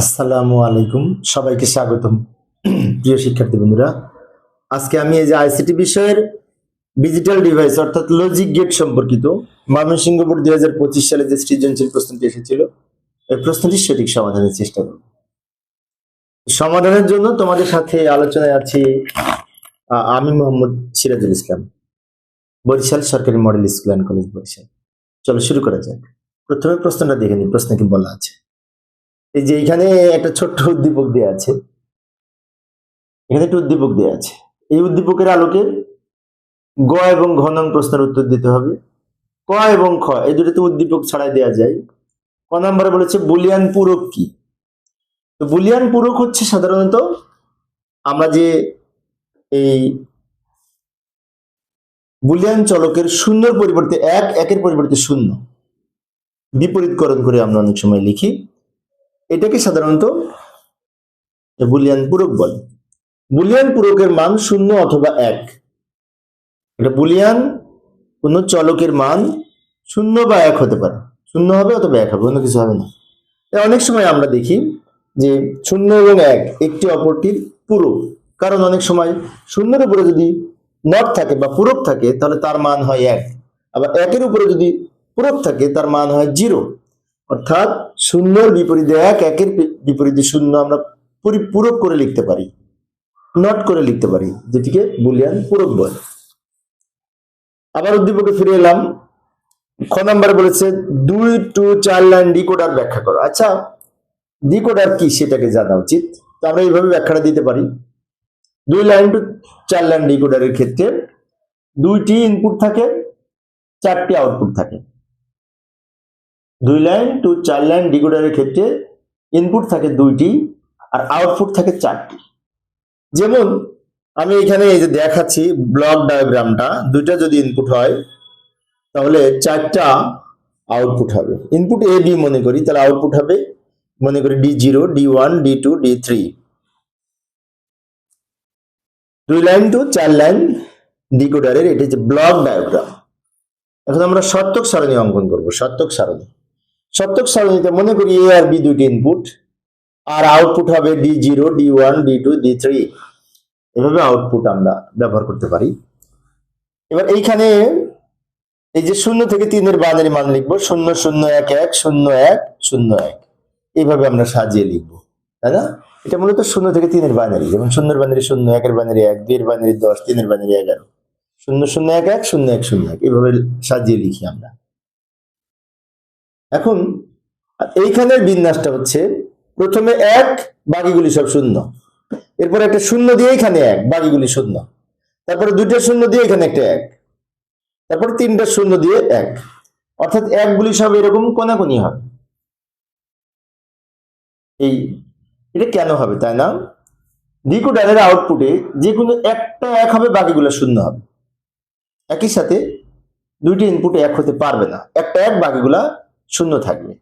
আসসালামু আলাইকুম। সবাইকে স্বাগতম। প্রিয় শিক্ষার্থী বন্ধুরা, আজকে আমি এই যে আইসিটি বিষয়ের ডিজিটাল ডিভাইস অর্থাৎ লজিক গেট সম্পর্কিত ময়মনসিংহ বোর্ড দুই হাজার পঁচিশ সালে যে সৃজনশীল প্রশ্নটি এসেছিল, এই প্রশ্নটির সঠিক সমাধানের চেষ্টা করব। সমাধানের জন্য তোমাদের সাথে আলোচনায় আছি আমি মোহাম্মদ সিরাজুল ইসলাম, বরিশাল সরকারি model school and college Barishal. চলো শুরু করা যাক। প্রথমে প্রশ্নটা দেখে নিই, প্রশ্নে কি বলা আছে? এই যে এখানে একটা ছোট্ট উদ্দীপক দেওয়া আছে। এখানে একটা উদ্দীপক দেওয়া আছে। এই উদ্দীপকের আলোকে গ এবং ঘ নং প্রশ্নের উত্তর দিতে হবে। ক এবং খ, এই দুটো তো উদ্দীপক ছাড়াই দেওয়া যায়। ক নম্বরে বলেছে, বুলিয়ান পূরক কি? তো বুলিয়ান পূরক হচ্ছে সাধারণত আমরা যে এই বুলিয়ান চলকের শূন্যর পরিবর্তে এক, একের পরিবর্তে শূন্য বিপরীতকরণ করে আমরা অনেক সময় লিখি। এটাকে সাধারণত বুলিয়ান পূরক বলে। বুলিয়ান পূরকের মান শূন্য অথবা এক। এটা বুলিয়ান কোন চলকের মান শূন্য বা এক হতে পারে। শূন্য হবে অথবা এক হবে, অন্য কিছু হবে না। অনেক সময় আমরা দেখি যে শূন্য এবং এক একটি অপরটির পূরক। কারণ অনেক সময় শূন্যের উপরে যদি নট থাকে বা পূরক থাকে, তাহলে তার মান হয় এক। আবার একের উপরে যদি পূরক থাকে, তার মান হয় জিরো। অর্থাৎ শূন্যর বিপরীতে এক, একের বিপরীতে শূন্য আমরা পরিপূরক করে লিখতে পারি। নট করে লিখতে পারি, যেটিকে বুলিয়ান পূরক বলে। আবার উদ্দীপকে ফিরে এলাম। খ নাম্বার বলেছে, দুই, টু, চার লাইন ডিকোডার ব্যাখ্যা করো। আচ্ছা ডিকোডার কি সেটাকে জানা উচিত? তো আমরা এইভাবে ব্যাখ্যাটা দিতে পারি। দুই লাইন টু চার লাইন ডিকোডারের ক্ষেত্রে দুইটি ইনপুট থাকে, চারটি আউটপুট থাকে। দুই লাইন টু চার লাইন ডিকোডারের ক্ষেত্রে ইনপুট থাকে দুইটি আর আউটপুট থাকে চারটি। যেমন আমি এখানে এই যে দেখাচ্ছি ব্লক ডায়াগ্রামটা দুইটা যদি ইনপুট হয়, তাহলে চারটা আউটপুট হবে। ইনপুট এ বি মনে করি, তাহলে আউটপুট হবে মনে করি D zero D one D two D three দুই লাইন টু চার লাইন ডিকোডারের এটা হচ্ছে ব্লক ডায়াগ্রাম এখন আমরা সত্যক সারণী অঙ্কন করব সত্যক সারণী। সত্যক সারণীতে মনে করি এ আর বি দুটি ইনপুট আর আউটপুট হবে D zero D one D two D three এভাবে আউটপুট আমরা ব্যবহার করতে পারি। এবার এইখানে এই যে শূন্য থেকে তিনের বাইনারি মান লিখব, শূন্য শূন্য এক এক, শূন্য এক শূন্য এক। এইভাবে আমরা সাজিয়ে লিখব, তাই না? এটা মূলত শূন্য থেকে তিনের বাইনারি যেমন শূন্যের বাইনারি শূন্য, একের বাইনারি এক, দুইয়ের বাইনারি দশ, তিনের বাইনারি এগারো। শূন্য শূন্য এক এক, শূন্য এক শূন্য এক। এইভাবে সাজিয়ে লিখি আমরা। এখন এইখানের বিন্যাসটা হচ্ছে প্রথমে এক, বাকিগুলি সব শূন্য। এরপর একটা শূন্য দিয়ে এখানে এক, বাকিগুলি শূন্য। তারপরে দুইটা শূন্য দিয়ে এখানে একটা এক। তারপরে তিনটা শূন্য দিয়ে এক। অর্থাৎ একগুলি সব এরকম কোনাকুনি হবে এই, এটা কেন হবে তাই না? ডিকোডারের আউটপুটে যে কোনো একটা এক হবে, বাকিগুলো শূন্য হবে। একই সাথে দুইটি ইনপুট এক হতে পারবে না। একটা এক, বাকিগুলা শূন্য থাকবে।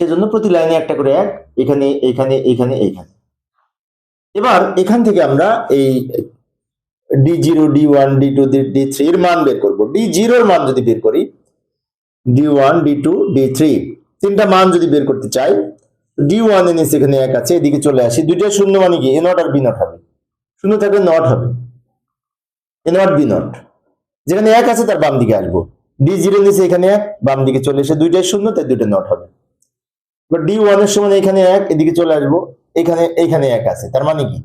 সেজন্য প্রতি লাইনে একটা করে এক, এখানে এখানে এখানে এখানে। এবার এখান থেকে আমরা এই D zero D one D two D three এর মান বের করব। ডি জিরোর মান যদি বের করি D one D two D three তিনটা মান যদি বের করতে চাই ডি ওয়ান এন এস এখানে এক আছে, এদিকে চলে আসি, দুইটা শূন্য মানে কি? এ নট আর বি নট হবে। শূন্য থাকলে নট হবে। এ নট বি নট যেখানে এক আছে তার বাম দিকে আসব। ডি জিরো নিচে এখানে এক, বাম দিকে চলে এসে দুইটাই শূন্য, তাই দুইটা নট হবে। এবার ডি ওয়ানের সমান এখানে এক, এদিকে চলে আসব, এখানে এখানে এক আছে, তার মানে কি?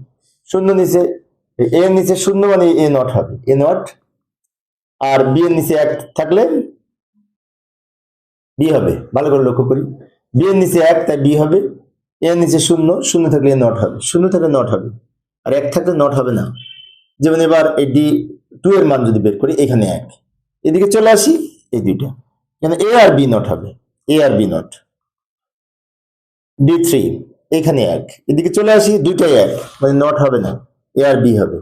শূন্য নিচে এর নিচে শূন্য মানে এ নট হবে, এ নট আর বি এর নিচে এক থাকলে বি হবে, ভালো করে লক্ষ্য করি। বি এর নিচে এক, তাই বি হবে এর নিচে শূন্য শূন্য থাকলে এ নট হবে, শূন্য থাকলে নট হবে, আর এক থাকলে নট হবে না। যেমন এবার এই ডি টু এর মান যদি বের করি, এখানে এক। এদিকে চলে আসি এই দুইটা। এখানে এ আর বি নট হবে? এ আর বি নট ডি থ্রি এখানে এক। এদিকে চলে আসি, দুইটাই এক। মানে নট হবে না এ আর বি হবে।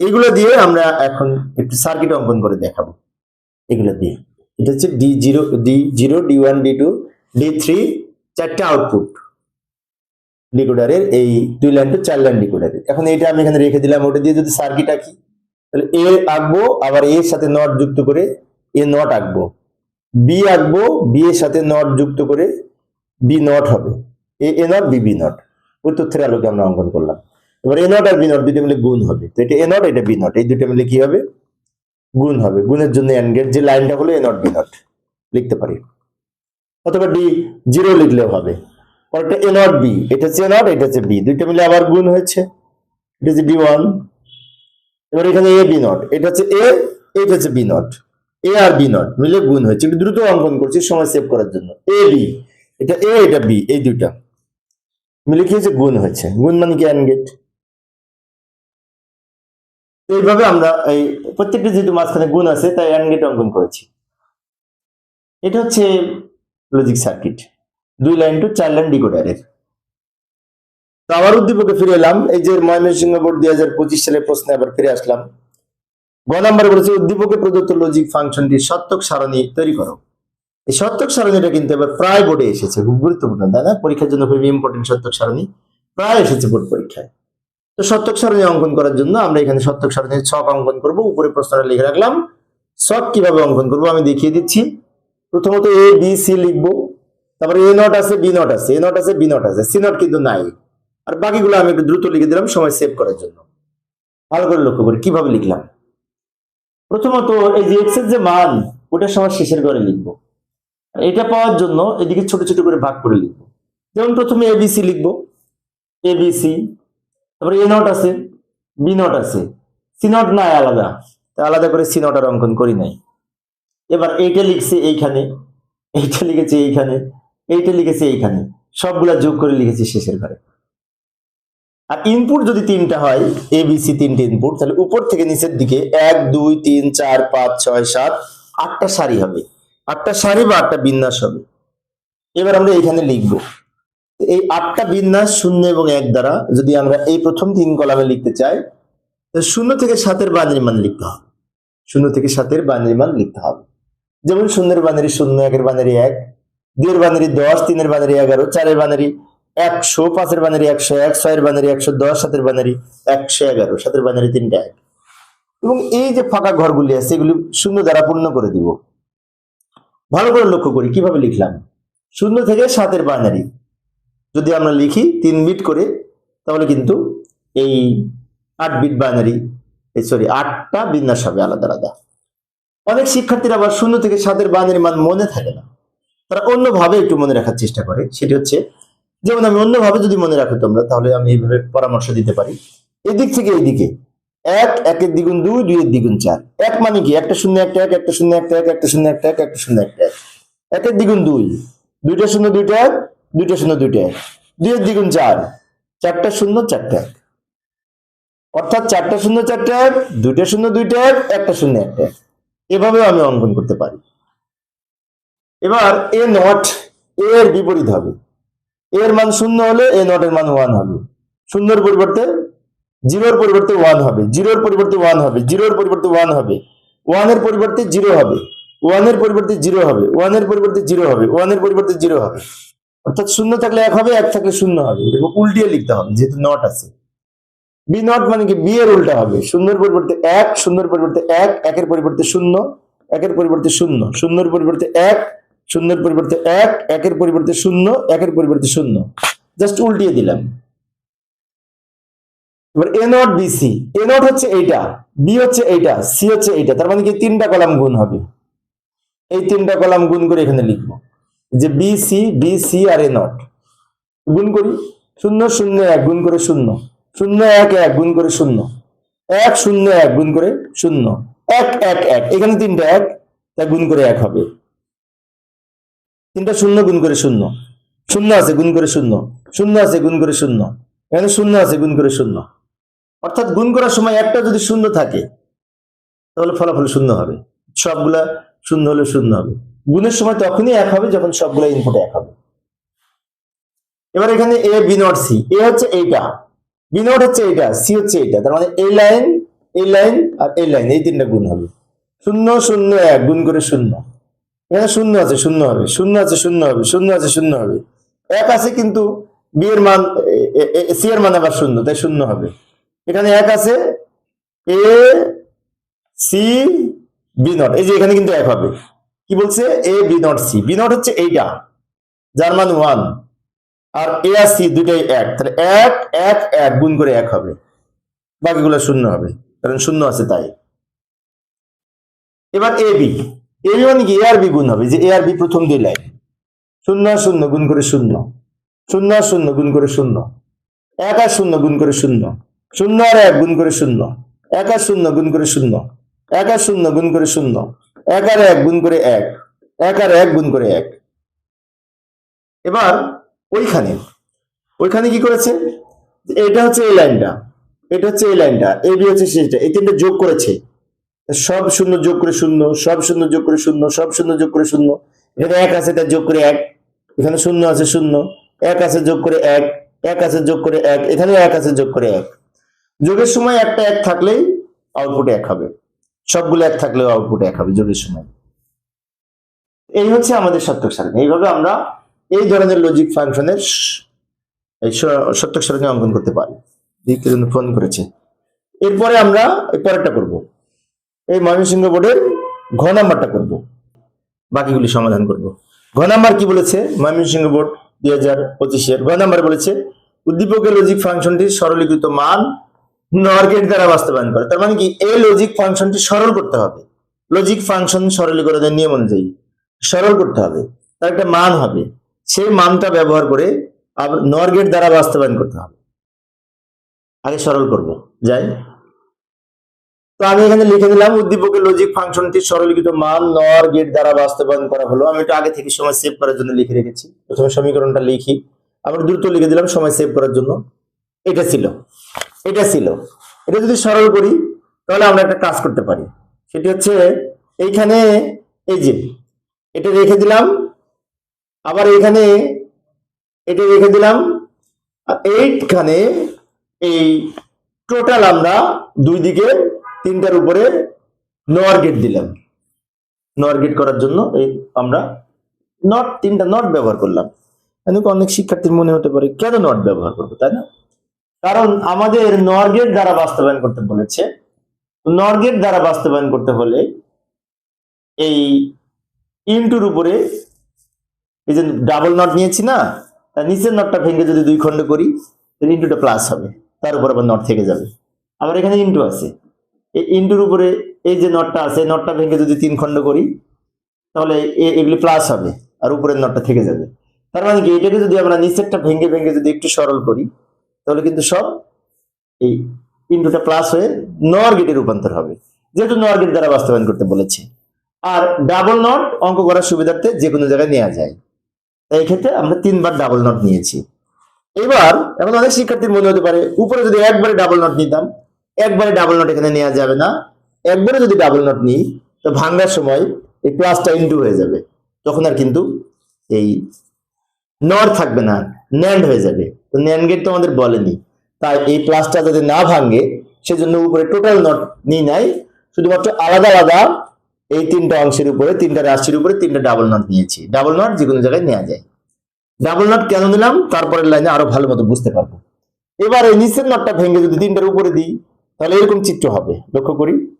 এগুলো দিয়ে আমরা এখন একটু সার্কিট অঙ্কন করে দেখাবো। এগুলো দিয়ে। এটা হচ্ছে D zero D zero D one D two D three চারটা আউটপুট ডিকোডারের এই দুই লাইন টু চার লাইন ডিকোডারের এখন এটা আমি এখানে রেখে দিলাম, ওটা দিয়ে যদি সার্কিট আঁকি তাহলে এ আঁকবো, আবার এর সাথে নট যুক্ত করে এ নট আঁকবো। বি আঁকবো, বি এর সাথে নট যুক্ত করে বি নট হবে। A A not, B B not. ওই তথ্যের আলোকে আমরা অঙ্কন করলাম। এবার এ নট আর বি নট দুটো মিলে গুণ হবে। তো এটা এ নট, এটা বি নট। এই দুটো মিলে কি হবে? গুণ হবে। গুণের জন্য এন গেট যে লাইনটা হলো এ নট, বি নট। লিখতে পারি। অথবা ডি, জিরো লিখলেও হবে। পরেরটা এ নট, বি। এটা হচ্ছে এ নট, এটা হচ্ছে বি। দুইটা মিলে আবার গুণ হয়েছে। এটা হচ্ছে বি ওয়ান। এবার এখানে এ বি নট এটা হচ্ছে এ এটা হচ্ছে বি নট এ আর বি নট মিলে গুণ হয়েছে। একটু দ্রুত অঙ্কন করছি, সময় সেভ করার জন্য। এ বি এটা এ এটা বি এই দুইটা মিলে কি হয়েছে? গুণ হয়েছে। গুণ মানে কি অ্যান্ড গেট এইভাবে আমরা এই প্রত্যেকটা যেহেতু মাঝখানে গুণ আছে, তাই অ্যান্ড গেট অঙ্কন করেছি। এটা হচ্ছে লজিক সার্কিট দুই লাইন টু চার লাইন ডিকোডারের তো আবার উদ্দীপকে ফিরে এলাম। এই যে ময়মনসিংহ বোর্ড দুই হাজার পঁচিশ সালের প্রশ্নে আবার ফিরে আসলাম। গ নাম্বার বলেছে, উদ্দীপকে প্রদত্ত লজিক ফাংশনটি সত্যক সারণী তৈরি করো। এই সত্যক সারণীটা কিন্তু এবার প্রায় বোর্ডে এসেছে। খুব গুরুত্বপূর্ণ, তাই না? পরীক্ষার জন্য খুবই ইম্পর্টেন্ট সত্যক সারণী। প্রায় এসেছে বোর্ড পরীক্ষায়। তো সত্যক সারণী অঙ্কন করার জন্য আমরা এখানে সত্যক সারণীর ছক অঙ্কন করব। উপরে প্রশ্নটা লিখে রাখলাম। ছক কীভাবে অঙ্কন করব আমি দেখিয়ে দিচ্ছি। প্রথমত এ বি সি লিখব। তারপরে এ নট আছে বি নট আছে। এ নট আছে বি নট আছে। সি নট কিন্তু নাই। আর বাকিগুলো আমি একটু দ্রুত লিখে দিলাম সময় সেভ করার জন্য। ভালো করে লক্ষ্য করি কীভাবে লিখলাম? প্রথমত এই যে এক্সের যে মান ওটা সবার শেষের ঘরে লিখব। এটা পাওয়ার জন্য এদিকে ছোট ছোট করে ভাগ করে লিখব। যেমন প্রথমে এবিসি লিখব। এবিসি তারপরে এ নট আছে বি নট আছে। সি নট নাই আলাদা, তা আলাদা করে সি নট আর অঙ্কন করি নাই। এবার এইটা লিখছে এইখানে, এইটা লিখেছে এইখানে, এইটা লিখেছে এইখানে। সবগুলা যোগ করে লিখেছি শেষের ঘরে। আর ইনপুট যদি তিনটা হয় এ বি সি তিনটে ইনপুট তাহলে উপর থেকে নিচের দিকে এক, দুই, তিন, চার, পাঁচ, ছয়, সাত, আটটা সারি হবে। আটটা সারি বা আটটা বিন্যাস হবে। এবার আমরা এখানে লিখব। এই আটটা বিন্যাস শূন্য এবং এক দ্বারা যদি আমরা এই প্রথম তিন কলামে লিখতে চাই শূন্য থেকে সাতের বানের মান লিখতে হবে। শূন্য থেকে সাতের বানের মান লিখতে হবে। যেমন শূন্যের বানারি শূন্য, একের বানারি এক, দুইয়ের বানারি দশ, তিনের বানারি এগারো, চারের বানারি একশো পাঁচের বানারি, একশো এক, ছয়ের বানারি, একশো দশ, সাতের বানারি, একশো এগারো, সাতের বানারি তিনটা এক। এবং এই যে ফাঁকা ঘরগুলি আছে, এগুলি শূন্য দ্বারা পূর্ণ করে দিব। ভালো করে লক্ষ্য করি, কীভাবে লিখলাম? শূন্য থেকে সাতের বানারি। যদি আমরা লিখি তিন বিট করে, তাহলে কিন্তু এই আট বিট বাইনারি সরি, আটটা বিন্যাস হবে আলাদা আলাদা। অনেক শিক্ষার্থীরা আবার শূন্য থেকে সাতের বাইনারি মান মনে থাকে না। তারা অন্যভাবে একটু মনে রাখার চেষ্টা করে। সেটি হচ্ছে যেমন আমি অন্যভাবে যদি মনে রাখো তোমরা, তাহলে আমি এইভাবে পরামর্শ দিতে পারি। এদিক থেকে এইদিকে। এক, একের দ্বিগুণ দুই, দুইয়ের দ্বিগুণ চার। এক মানে কি? একটা শূন্য, একটা এক, একটা শূন্য, একটা এক, একটা শূন্য, একটা এক, একটা শূন্য, একটা এক। একের দ্বিগুণ দুই। দুইটা শূন্য, দুইটা এক। দুইটা শূন্য, দুইটা এক। দুইয়ের দ্বিগুণ চার। চারটা শূন্য, চারটা এক। অর্থাৎ চারটা শূন্য, চারটা এক, দুইটা শূন্য, দুইটা এক, একটা শূন্য, একটা এক। এভাবেও আমি অঙ্কন করতে পারি। এবার এ নট এর বিপরীত হবে। এর মান শূন্য হলে এ নট এর মান ওয়ান হবে। শূন্যর পরিবর্তে জিরোর পরিবর্তে ওয়ান হবে। জিরোর পরিবর্তে ওয়ান হবে। জিরোর পরিবর্তে ওয়ান হবে। ওয়ানের পরিবর্তে জিরো হবে। ওয়ানের পরিবর্তে জিরো হবে। ওয়ানের পরিবর্তে জিরো হবে। ওয়ানের পরিবর্তে জিরো হবে। অর্থাৎ শূন্য থাকলে এক হবে, এক থাকলে শূন্য হবে। এটাকে উল্টিয়ে লিখতে হবে, যেহেতু নট আছে। বি নট মানে কি? বি এর উল্টা হবে। শূন্যের পরিবর্তে এক, শূন্যের পরিবর্তে এক, একের পরিবর্তে শূন্য, একের পরিবর্তে শূন্য, শূন্যের পরিবর্তে এক শূন্যের পরিবর্তে এক, একের পরিবর্তে শূন্য, একের পরিবর্তে শূন্য। জাস্ট উল্টিয়ে দিলাম। এবার A not B C. A not হচ্ছে এইটা, বি হচ্ছে এইটা, সি হচ্ছে এইটা। তার মানে কি তিনটা কলাম গুণ হবে। এই তিনটা কলাম গুণ করে এখানে লিখব। যে বি সি বি সি আর এ নট। গুণ করি। শূন্য শূন্য, এক গুণ করে শূন্য। শূন্য, এক এক গুণ করে শূন্য। এক শূন্য, এক গুণ করে শূন্য। এক এক এক। এখানে তিনটা এক তা গুণ করে এক হবে। তিনটা শূন্য গুণ করে শূন্য। শূন্য আছে, গুণ করে শূন্য। শূন্য আছে, গুণ করে শূন্য। এখানে শূন্য আছে, গুণ করে শূন্য। অর্থাৎ গুণ করার সময় একটা যদি শূন্য থাকে, তাহলে ফলাফল শূন্য হবে। সবগুলা শূন্য হলে শূন্য হবে। গুণের সময় তখনই এক হবে যখন সবগুলা ইনপুট এক হবে। এবার এখানে A B not C A হচ্ছে এইটা। বি নট হচ্ছে এইটা সি হচ্ছে এইটা। তার মানে এই লাইন এই লাইন আর এই লাইন, এই তিনটা গুণ হবে। শূন্য শূন্য, এক, গুণ করে শূন্য। এখানে শূন্য আছে, শূন্য হবে, শূন্য আছে, শূন্য হবে, শূন্য আছে, শূন্য হবে। এক আছে কিন্তু বি এর মান সি এর মান আবার শূন্য, তাই শূন্য হবে। এখানে এক আছে এ, সি, বি নট, এই যে এখানে কিন্তু এক হবে। কি বলছে? A, B not, C, B not হচ্ছে এইটা, যার মান ওয়ান, আর এ আর সি দুটাই এক, তাহলে এক এক এক, গুণ করে এক হবে। বাকিগুলো শূন্য হবে, কারণ শূন্য আছে তাই। এবার এ, বি এ বি মানে এ আর বি গুণ হবে। যে এ আর বি প্রথম দুই লাইন। শূন্য আর শূন্য গুণ করে শূন্য। শূন্য আর শূন্য গুণ করে শূন্য। এক আর শূন্য গুণ করে শূন্য। শূন্য আর এক গুণ করে শূন্য। এক আর শূন্য গুণ করে শূন্য। এক আর শূন্য গুণ করে শূন্য। এক আর এক গুণ করে এক। এক আর এক গুণ করে এক। এবার ওইখানে। ওইখানে কি করেছে? এটা হচ্ছে এই লাইনটা। এটা হচ্ছে এই লাইনটা। এ, বি হচ্ছে সেটা এই তিনটা যোগ করেছে। সব শূন্য যোগ করে শূন্য, সব শূন্য যোগ করে শূন্য, সব শূন্য যোগ করে শূন্য। এখানে এক আছে তার যোগ করে এক। এখানে শূন্য আছে, শূন্য। এক আছে, যোগ করে এক। এক আছে, যোগ করে এক। এখানে এক আছে, যোগ করে এক। যোগের সময় একটা এক থাকলেই আউটপুট এক হবে। সবগুলো এক থাকলেও আউটপুট এক হবে যোগের সময়। এই হচ্ছে আমাদের সত্যক সারণী। এইভাবে আমরা এই ধরনের লজিক ফাংশনের এই সত্যক সারণী অঙ্কন করতে পারি। জন্য ফোন করেছে। এরপরে আমরা পরেরটা করব। এই ময়মনসিংহ বোর্ডের ঘ নাম্বারটা করব। বাকিগুলি সমাধান করব। ঘ নাম্বার কি বলেছে? ময়মনসিংহ বোর্ড দুই হাজার পঁচিশের ঘ নাম্বার বলেছে, উদ্দীপকের লজিক ফাংশনটির সরলীকৃত মান নর্গেট দ্বারা বাস্তবায়ন করে। তার মানে কি? এই লজিক ফাংশনটি সরল করতে হবে। লজিক ফাংশন সরলীকরণের নিয়ম অনুযায়ী সরল করতে হবে। তার একটা মান হবে। সেই মানটা ব্যবহার করে নর্গেট দ্বারা বাস্তবায়ন করতে হবে। আগে সরল করব। যাই। তো আমি এখানে লিখে দিলাম, উদ্দীপকের লজিক ফাংশনটি সরলীকৃত মান নর গেট দ্বারা বাস্তবায়ন করা হলো। আমি এটা আগে থেকে সময় সেভ করার জন্য লিখে রেখেছি। প্রথমে সমীকরণটা লিখি। আবার দ্রুত লিখে দিলাম, সময় সেভ করার জন্য। এটা ছিল। এটা ছিল। এটা যদি সরল করি, তাহলে আমরা একটা কাজ করতে পারি। সেটি হচ্ছে, এইখানে এই যে, এটা রেখে দিলাম। আবার এখানে এটা রেখে দিলাম। এইখানে এই টোটাল আমরা দুই দিকে তিনটার উপরে নোয়ার গেট দিলাম। নোয়ার গেট করার জন্য এই আমরা নট তিনটা নট ব্যবহার করলাম। এদিকে অনেক শিক্ষার্থীর মনে হতে পারে, কেন নট ব্যবহার করব, তাই না? কারণ আমাদের নর গেট দ্বারা বাস্তবায়ন করতে বলেছে। নর গেট দ্বারা বাস্তবায়ন করতে হলে এই ইনটুর উপরে এই যে ডাবল নট নিয়েছি না, তার নিচের নটটা ভেঙে যদি দুই খণ্ড করি, তাহলে ইন্টুটা প্লাস হবে, তার উপর আবার নট থেকে যাবে। আবার এখানে ইন্টু আছে। এই ইন্টুর উপরে এই যে নটটা আছে, নটটা ভেঙে যদি তিন খণ্ড করি, তাহলে এগুলি প্লাস হবে আর উপরের নটটা থেকে যাবে। তার মানে কি? এটাকে যদি আমরা নিচেরটা ভেঙে ভেঙে যদি একটু সরল করি, তাহলে কিন্তু সব এই ইন্টুটা প্লাস হয়ে নর গেটে রূপান্তর হবে। যেহেতু নর গেট দ্বারা বাস্তবায়ন করতে বলেছে। আর ডাবল নট অঙ্ক করার সুবিধার্থে যে কোনো জায়গায় নেওয়া যায়। তাই এই ক্ষেত্রে আমরা তিনবার ডাবল নট নিয়েছি। এবার এখন অনেক শিক্ষার্থীর মনে হতে পারে, উপরে যদি একবারে ডাবল নট নিতাম একবারে ডাবল নট এখানে নেওয়া যাবে না। একবারে যদি ডাবল নট নিই, তো ভাঙার সময় এই প্লাসটা ইন্টু হয়ে যাবে। তখন আর কিন্তু এই নর থাকবে না ন্যান্ড হয়ে যাবে। তো ন্যান্ড গেট তো আমাদের বলেনি। তাই এই প্লাসটা যাতে না ভাঙে, সেজন্য উপরে টোটাল নট নিই নাই শুধুমাত্র আলাদা আলাদা এই তিনটা অংশের উপরে, তিনটা রাশির উপরে তিনটা ডাবল নট নিয়েছি। ডাবল নট যে কোনো জায়গায় নেওয়া যায়। ডাবল নট কেন নিলাম তারপরের লাইনে আরও ভালো মতো বুঝতে পারব। এবার এই নিচের নটটা ভেঙে যদি তিনটার উপরে দিই তাহলে এরকম চিত্র হবে। লক্ষ্য করি।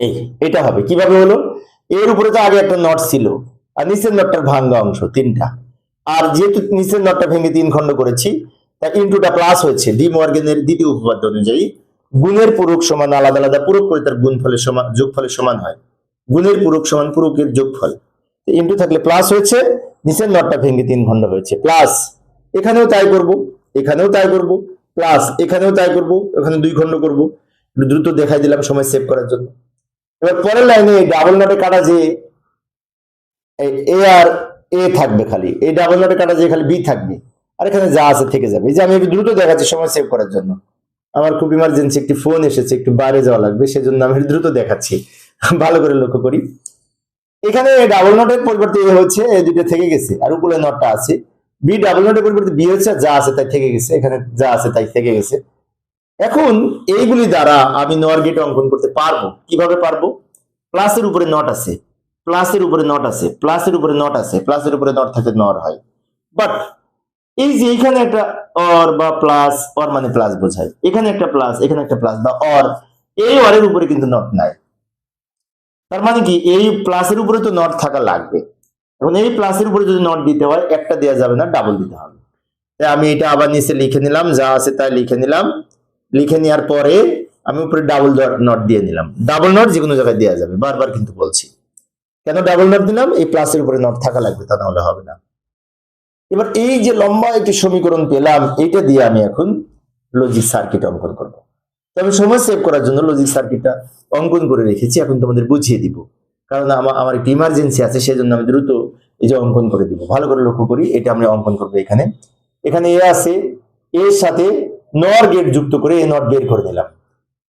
এই, এটা হবে। কীভাবে হলো? এর উপরে তো আগে একটা নট ছিল। আর নিচের নটটার ভাঙ্গা অংশ, তিনটা। আর যেহেতু নিচের নটটা ভেঙে তিন খণ্ড করেছি তা ইন্টুটা প্লাস হয়েছে। ডি মর্গেনের দ্বিতীয় উপপাদ্য অনুযায়ী গুণের পূরক সমান আলাদা আলাদা, পূরক করে তার গুণ ফলের সমান যোগফলের সমান হয়। গুণের পূরক সমান পূরকের যোগফল। ইনটু থাকলে প্লাস হয়েছে, নিচের নটটা ভেঙে তিন খণ্ড হয়েছে। প্লাস এখানেও তাই করব, এখানেও তাই করব। প্লাস এখানেও তাই করব, এখানে দুই খণ্ড করব। একটু দ্রুত দেখাই দিলাম সময় সেভ করার জন্য। এবার পরের লাইনে ডাবল নটে কাটা যে, এ আর এ থাকবে খালি। এই ডাবল নটে কাটা যে খালি বি থাকবে। আর এখানে যা আছে থেকে যাবে। এই যে আমি একটু দ্রুত দেখাচ্ছি সময় সেভ করার জন্য। আমার খুব ইমার্জেন্সি একটি ফোন এসেছে, একটু বাইরে যাওয়া লাগবে, সেজন্য আমি দ্রুত দেখাচ্ছি। ভালো করে লক্ষ্য করি। এখানে ডাবল নটের পরিবর্তে হচ্ছে দুটো থেকে গেছে। আর উপরে নটটা আছে। বি ডাবল নটের পরিবর্তে বি হচ্ছে যা আছে তাই থেকে গেছে, এখানে যা আছে তাই থেকে গেছে। এখন এইগুলি দ্বারা আমি নর গেট অঙ্কন করতে পারব। কীভাবে পারব? প্লাসের উপরে নট আছে প্লাসের উপরে নট আছে প্লাসের উপরে নট আছে প্লাসের উপরে নট থাকলে নর হয়। বাট এই যে এখানে একটা অর বা প্লাস অর মানে প্লাস বোঝায়। এখানে একটা প্লাস এখানে একটা প্লাস বা অর এই অরের উপরে কিন্তু নট নাই। তার মানে কি? এই প্লাসের উপরে তো নট থাকা লাগবে। এখন এই প্লাসের উপরে যদি নট দিতে হয়, একটা দেওয়া যাবে না ডাবল দিতে হবে। তাই আমি এটা আবার নিচে লিখে নিলাম, যা আছে তাই লিখে নিলাম। লিখে নেওয়ার পরে আমি উপরে ডাবল নট দিয়ে নিলাম। ডাবল নট যে কোনো জায়গায় দেওয়া যাবে, বারবার কিন্তু বলছি। কেন ডাবল নট দিলাম? এই প্লাসের উপরে নট থাকা লাগবে, তা নাহলে হবে না। এবার এই যে লম্বা একটি সমীকরণ পেলাম, এইটা দিয়ে আমি এখন লজিক সার্কিট অঙ্কন করব। তবে সময় সেভ করার জন্য লজিক সার্কিটটা অঙ্কন করে রেখেছি, এখন তোমাদের বুঝিয়ে দিব। কারণ আমার আমার একটি ইমার্জেন্সি আছে, সেজন্য আমি দ্রুত এই যে অঙ্কন করে দিব। ভালো করে লক্ষ্য করি, এটা আমরা অঙ্কন করব এখানে। এখানে এ আছে এর সাথে নর গেট যুক্ত করে এ নট বের করে দিলাম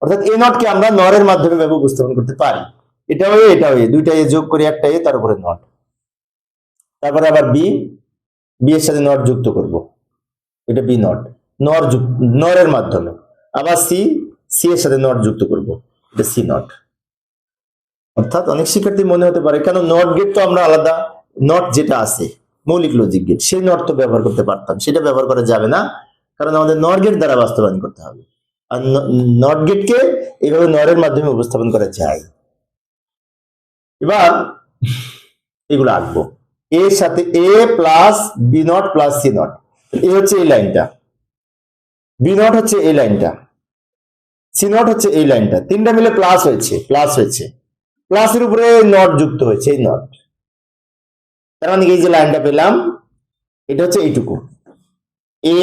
অর্থাৎ এ নটকে আমরা নরের মাধ্যমে উপস্থাপন করতে পারি। এটাও এ এটাও এ, দুইটা এ যোগ করে একটা এ, তার উপরে নট। তারপরে আবার বি বি এর সাথে নট যুক্ত করব। এটা বি নট। নর নরের মাধ্যমে। আবার সি সি এর সাথে নট যুক্ত করব। এটা সি নট। অর্থাৎ অনেক শিক্ষার্থী মনে হতে পারে, কেন নট গেট তো আমরা আলাদা নট যেটা আছে, মৌলিক লজিক গেট সেই নট তো ব্যবহার করতে পারতাম, সেটা ব্যবহার করা যাবে না, কারণ আমাদের নর গেট দ্বারা বাস্তবায়ন করতে হবে। আর নট গেটকে এইভাবে নরের মাধ্যমে উপস্থাপন করা যায়। এবার এগুলো আঁকবো। এর সাথে A plus B not plus C not A হচ্ছে এই লাইনটা। বি নট হচ্ছে এই লাইনটা। সি নট হচ্ছে এই লাইনটা। তিনটা মিলে প্লাস হয়েছে প্লাস হয়েছে। প্লাসের উপরে নট যুক্ত হয়েছে, এই নট তার মানে এই যে লাইনটা পেলাম, এটা হচ্ছে এইটুকু। এ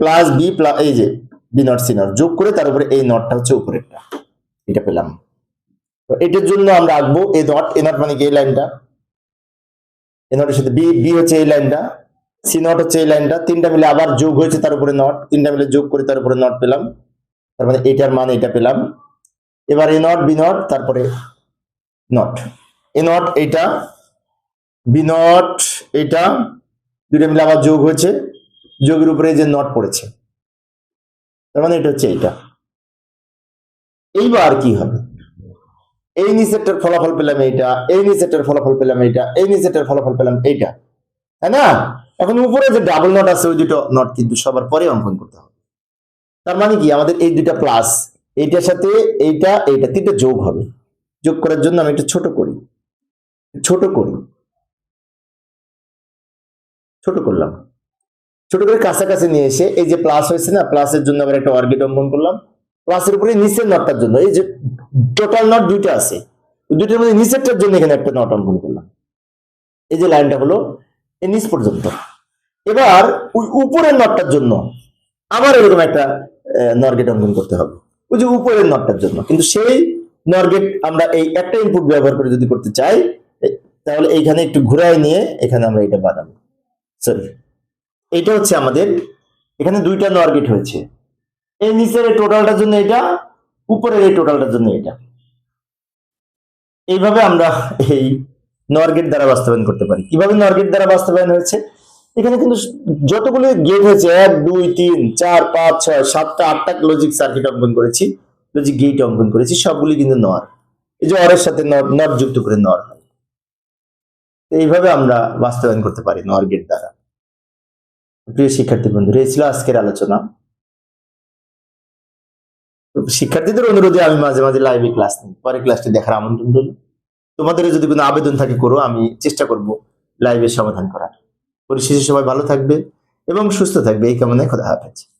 প্লাস বি প্লাস এই যে বি নট সি নট যোগ করে তার উপরে এই নটটা হচ্ছে উপরেরটা। এটা পেলাম। তো এটার জন্য আমরা আঁকবো এ নট এ নট মানে কি এই লাইনটা? এ নটের সাথে বি বি হচ্ছে এই লাইনটা সি নট হচ্ছে এই লাইনটা, তিনটা মিলে আবার যোগ হয়েছে তার উপরে নট তিনটা মিলে যোগ করে তার উপরে নট পেলাম। তার মানে এটার মান এটা পেলাম। এবার এ নট বি নট তারপরে নট এ নট এইটা বি নট এটা দুইটা মিলে আবার যোগ হয়েছে। যোগের উপরে যে নট পড়েছে। তার মানে এটা হচ্ছে এইটা এইবার কি হবে? এই নিচেরটার ফলাফল পেলাম এইটা। এই নিচেরটার ফলাফল পেলাম এইটা। এই নিচেরটার ফলাফল পেলাম এইটা। তাই না? এখন উপরে যে ডাবল নট আছে, ওই দুটো নট কিন্তু সবার পরে অঙ্কন করতে হবে। তার মানে কি? আমাদের এই দুইটা প্লাস এইটার সাথে এইটা এইটা তিনটা যোগ হবে। যোগ করার জন্য আমি একটা ছোট করি। ছোট করি। ছোট করলাম। ছোট করে কাছাকাছি নিয়ে এসে এই যে প্লাস হয়েছে না প্লাসের জন্য আবার একটা অর্গেট অঙ্কন করলাম। প্লাসের উপরে নিচের নটটার জন্য, এই যে টোটাল নট দুইটা আছে দুইটার মধ্যে নিচেরটার জন্য এখানে একটা নট অঙ্কন করলাম। এই যে লাইনটা হলো এই নিচ পর্যন্ত। এবার ওই উপরের নটটার জন্য আবার এরকম একটা নর্গেট অঙ্কন করতে হবে। ওই যে উপরের নটটার জন্য। কিন্তু সেই নরগেট আমরা এই একটা ইনপুট ব্যবহার করে যদি করতে চাই তাহলে এইখানে একটু ঘুরায় নিয়ে এখানে আমরা এটা বানাবো। সরি এটা হচ্ছে আমাদের, এখানে দুইটা নরগেট হয়েছে। এই নিচের এই টোটালটার জন্য এটা, উপরের এই টোটালটার জন্য এটা। এইভাবে আমরা এই নরগেট দ্বারা বাস্তবায়ন করতে পারি। কীভাবে নরগেট দ্বারা বাস্তবায়ন হয়েছে? এখানে কিন্তু যতগুলো গেট হয়েছে, এক, দুই, তিন, চার, পাঁচ, ছয়, সাতটা, আটটা লজিক সার্কিট অঙ্কন করেছি। লজিক গেট অঙ্কন করেছি, সবগুলি কিন্তু নর। এই যে অরের সাথে নর যুক্ত করে নর হয়। এইভাবে আমরা বাস্তবায়ন করতে পারি নর গেট দ্বারা। প্রিয় শিক্ষার্থী বন্ধুরা, এই ছিল আজকের আলোচনা। শিক্ষার্থীদের অনুরোধে আমি মাঝে মাঝে লাইভে ক্লাস নিই। পরে ক্লাসটি দেখার আমন্ত্রণ রইল। তোমাদের যদি কোনো আবেদন থাকে, করো, আমি চেষ্টা করব লাইভের সমাধান করার। পরিশেষে সবাই ভালো থাকবে এবং সুস্থ থাকবে। এই কামনায় খোদা হাফেজ।